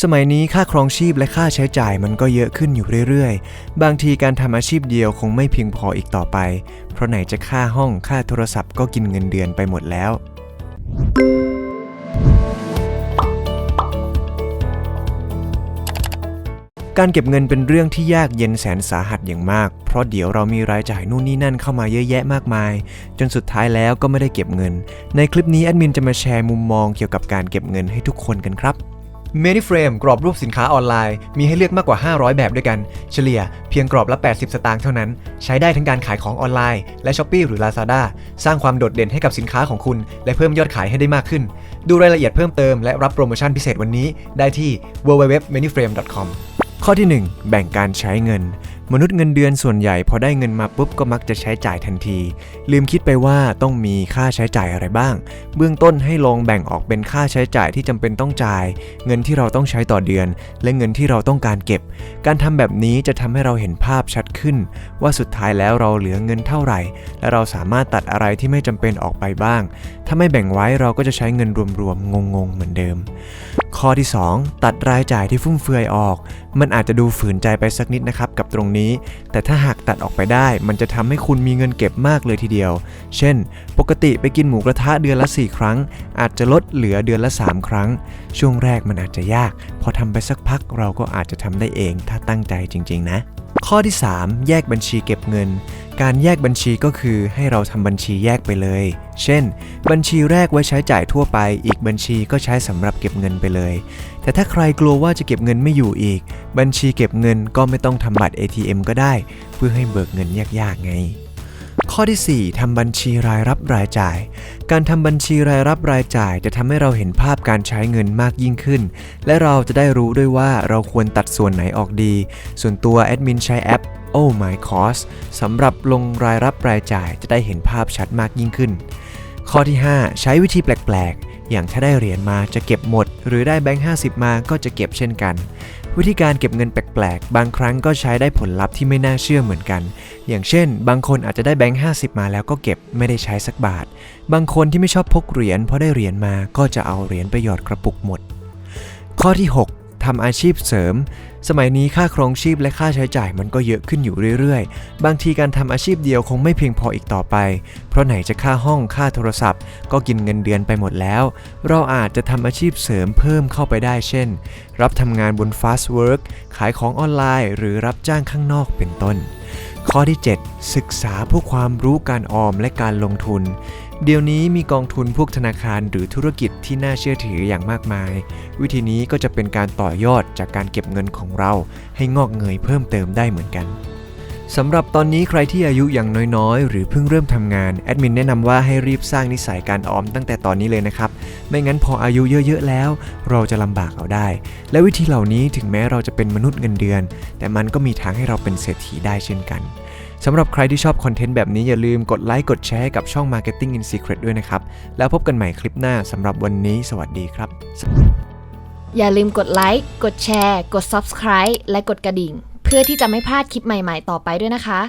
สมัยนี้ค่าครองชีพและค่าใช้จ่ายมันก็เยอะขึ้นอยู่เรื่อยๆ บางทีการทำอาชีพเดียวคงไม่เพียงพออีกต่อไป เพราะไหนจะค่าห้องค่าโทรศัพท์ก็กินเงินเดือนไปหมดแล้ว การเก็บเงินเป็นเรื่องที่ยากเย็นแสนสาหัสอย่างมาก เพราะเดี๋ยวเรามีรายจ่ายนู่นนี่นั่นเข้ามาเยอะแยะมากมาย จนสุดท้ายแล้วก็ไม่ได้เก็บเงิน ในคลิปนี้แอดมินจะมาแชร์มุมมองเกี่ยวกับการเก็บเงินให้ทุกคนกันครับ m a n y f r a m e กรอบรูปสินค้าออนไลน์ มีให้เลือกมากกว่า 500 แบบด้วยกัน เฉลี่ยเพียงกรอบละ 80 สตางค์เท่านั้น ใช้ได้ทั้งการขายของออนไลน์ และ s h อ p e e หรือ Lazada สร้างความโดดเด่นให้กับสินค้าของคุณ และเพิ่มยอดขายให้ได้มากขึ้น ดูรายละเอียดเพิ่มเติมและรับโปรโมชั่นพิเศษวันนี้ ได้ที่ www.manyframe.com ข้อที่ 1 แบ่งการใช้เงิน มนุษย์เงินเดือนส่วนใหญ่พอได้เงินมาปุ๊บก็มักจะใช้จ่ายทันที ลืมคิดไปว่าต้องมีค่าใช้จ่ายอะไรบ้าง เบื้องต้นให้ลองแบ่งออกเป็นค่าใช้จ่ายที่จำเป็นต้องจ่าย เงินที่เราต้องใช้ต่อเดือน และเงินที่เราต้องการเก็บ การทำแบบนี้จะทำให้เราเห็นภาพชัดขึ้น ว่าสุดท้ายแล้วเราเหลือเงินเท่าไหร่ และเราสามารถตัดอะไรที่ไม่จำเป็นออกไปบ้าง ถ้าไม่แบ่งไว้เราก็จะใช้เงินรวมๆงงๆเหมือนเดิม ข้อที่ 2 ตัดรายจ่ายที่ฟุ่มเฟือยออก มันอาจจะดูฝืนใจไปสักนิดนะครับกับตรงนี้ แต่ถ้าหากตัดออกไปได้ มันจะทำให้คุณมีเงินเก็บมากเลยทีเดียว เช่น ปกติไปกินหมูกระทะเดือนละ 4 ครั้ง อาจจะลดเหลือเดือนละ 3 ครั้ง ช่วงแรกมันอาจจะยาก พอทำไปสักพักเราก็อาจจะทำได้เอง ถ้าตั้งใจจริง ๆ นะ ข้อที่ 3 แยกบัญชีเก็บเงิน การแยกบัญชีก็คือให้เราทำบัญชีแยกไปเลย เช่น บัญชีแรกไว้ใช้จ่ายทั่วไป อีกบัญชีก็ใช้สำหรับเก็บเงินไปเลย แต่ถ้าใครกลัวว่าจะเก็บเงินไม่อยู่อีก บัญชีเก็บเงินก็ไม่ต้องทำบัตร ATM ก็ได้ เพื่อให้เบิกเงินยากๆไง ข้อที่ 4ทำบัญชีรายรับรายจ่าย การทำบัญชีรายรับรายจ่าย จะทำให้เราเห็นภาพการใช้เงินมากยิ่งขึ้น และเราจะได้รู้ด้วยว่าเราควรตัดส่วนไหนออกดี ส่วนตัวแอดมินใช้แอป Oh My Cost สำหรับลงรายรับรายจ่ายจะได้เห็นภาพชัดมากยิ่งขึ้น ข้อที่ 5 ใช้วิธีแปลกๆ อย่างถ้าได้เหรียญมาจะเก็บหมด หรือได้แบงค์50 มาก็จะเก็บเช่นกัน วิธีการเก็บเงินแปลกๆ บางครั้งก็ใช้ได้ผลลัพธ์ที่ไม่น่าเชื่อเหมือนกัน อย่างเช่น บางคนอาจจะได้แบงค์50 มาแล้วก็เก็บไม่ได้ใช้สักบาท บางคนที่ไม่ชอบพกเหรียญพอได้เหรียญมาก็จะเอาเหรียญไปหยอดกระปุกหมด ข้อที่ 6 ทำอาชีพเสริม สมัยนี้ค่าครองชีพและค่าใช้จ่ายมันก็เยอะขึ้นอยู่เรื่อยๆ บางทีการทำอาชีพเดียวคงไม่เพียงพออีกต่อไป เพราะไหนจะค่าห้องค่าโทรศัพท์ ก็กินเงินเดือนไปหมดแล้ว เราอาจจะทำอาชีพเสริมเพิ่มเข้าไปได้เช่น รับทำงานบน Fast Work ขายของออนไลน์ หรือรับจ้างข้างนอกเป็นต้น ข้อที่ 7 ศึกษาพวกความรู้การออมและการลงทุน เดี๋ยวนี้มีกองทุนพวกธนาคารหรือธุรกิจที่น่าเชื่อถืออย่างมากมาย วิธีนี้ก็จะเป็นการต่อยอดจากการเก็บเงินของเราให้งอกเงยเพิ่มเติมได้เหมือนกันสำหรับตอนนี้ใครที่อายุย่างน้อยๆ หรือเพิ่งเริ่มทำงานแอดมินแนะนำว่าให้รีบสร้างนิสัยการออมตั้งแต่ตอนนี้เลยนะครับ ไม่งั้นพออายุเยอะๆแล้ว เราจะลำบากเอาได้ และวิธีเหล่านี้ถึงแม้เราจะเป็นมนุษย์เงินเดือน แต่มันก็มีทางให้เราเป็นเศรษฐีได้เช่นกัน สำหรับใครที่ชอบคอนเทนต์แบบนี้อย่าลืมกดไลค์กดแชร์ให้กับช่อง Marketing in Secret ด้วยนะครับ แล้วพบกันใหม่คลิปหน้าสำหรับวันนี้ สวัสดีครับ อย่าลืมกดไลค์กดแชร์ กด Subscribe และกดกระดิ่ง เพื่อที่จะไม่พลาดคลิปใหม่ๆ ต่อไปด้วยนะคะ